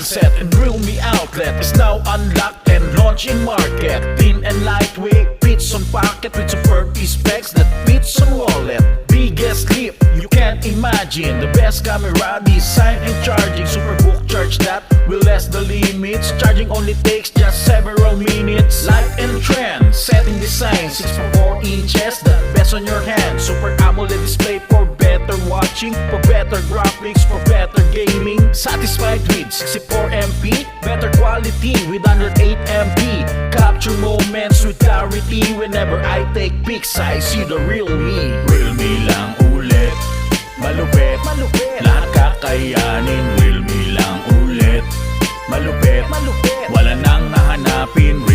mindset and drill me outlet is now unlocked and launching market. Thin and lightweight, fits on pocket with superb specs that fits on wallet. Biggest leap you can imagine. The best camera design and charging. Superbook charge that will last the limits. Charging only takes just several minutes. Light and trend, setting design 6.4 inches. The best on your hand. Super AMOLED display for better watching For better graphics, for better gaming. Satisfied with 64 MP Better quality with 108 MP Capture moments with clarity Whenever I take pics, I see the real me. Real me lang ulit. Malupit, malupit. Lahat kakayanin. Real me lang ulit. Malupit, malupit. Wala nang hahanapin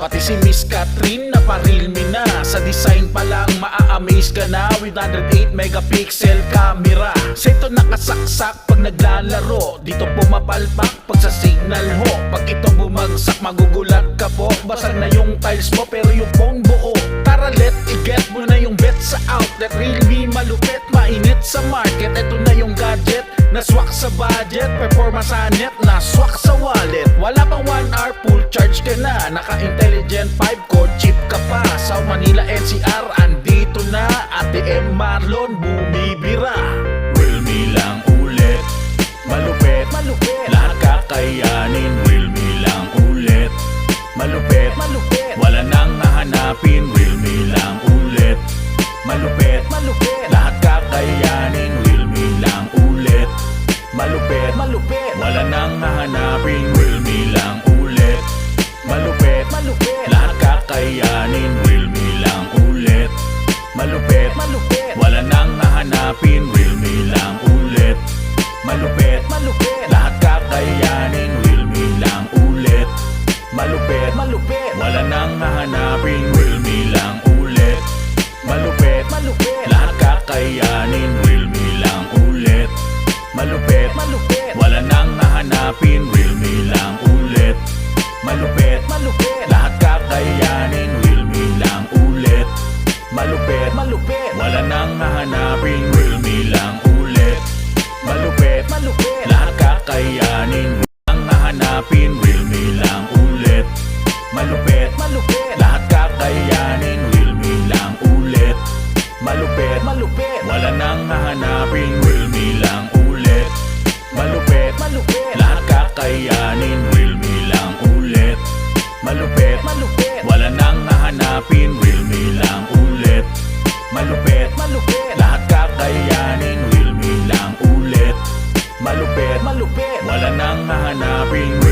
Pati si Miss Catherine na parilmi na Sa design pa lang maa-amaze ka na With 108 megapixel camera. Sa ito nakasaksak pag naglalaro. Dito pumapalpak pag sa signal ho. Pag ito bumagsak magugulat ka po. Basag na yung tiles mo pero yung phone buo. Tara let i-get mo na yung bet sa outlet. Realme malupit, mainit sa market. Ito na yung gadget na swak sa budget. Performance sa net na swak sa wallet. Wala pang 1 hour full charge ka na. Naka-intelligent 5 core chip ka pa. Sa Manila NCR andito na. ATM Marlon bumibira. Realme lang ulit. Malupit, malupit Lahat kakayanin. Realme lang ulit. Malupit, malupit Wala nang hahanapin. Realme lang ulit. Malupit, malupit Lahat kakayanin. Realme lang ulit. Malupit, malupit Wala nang hahanapin Wala being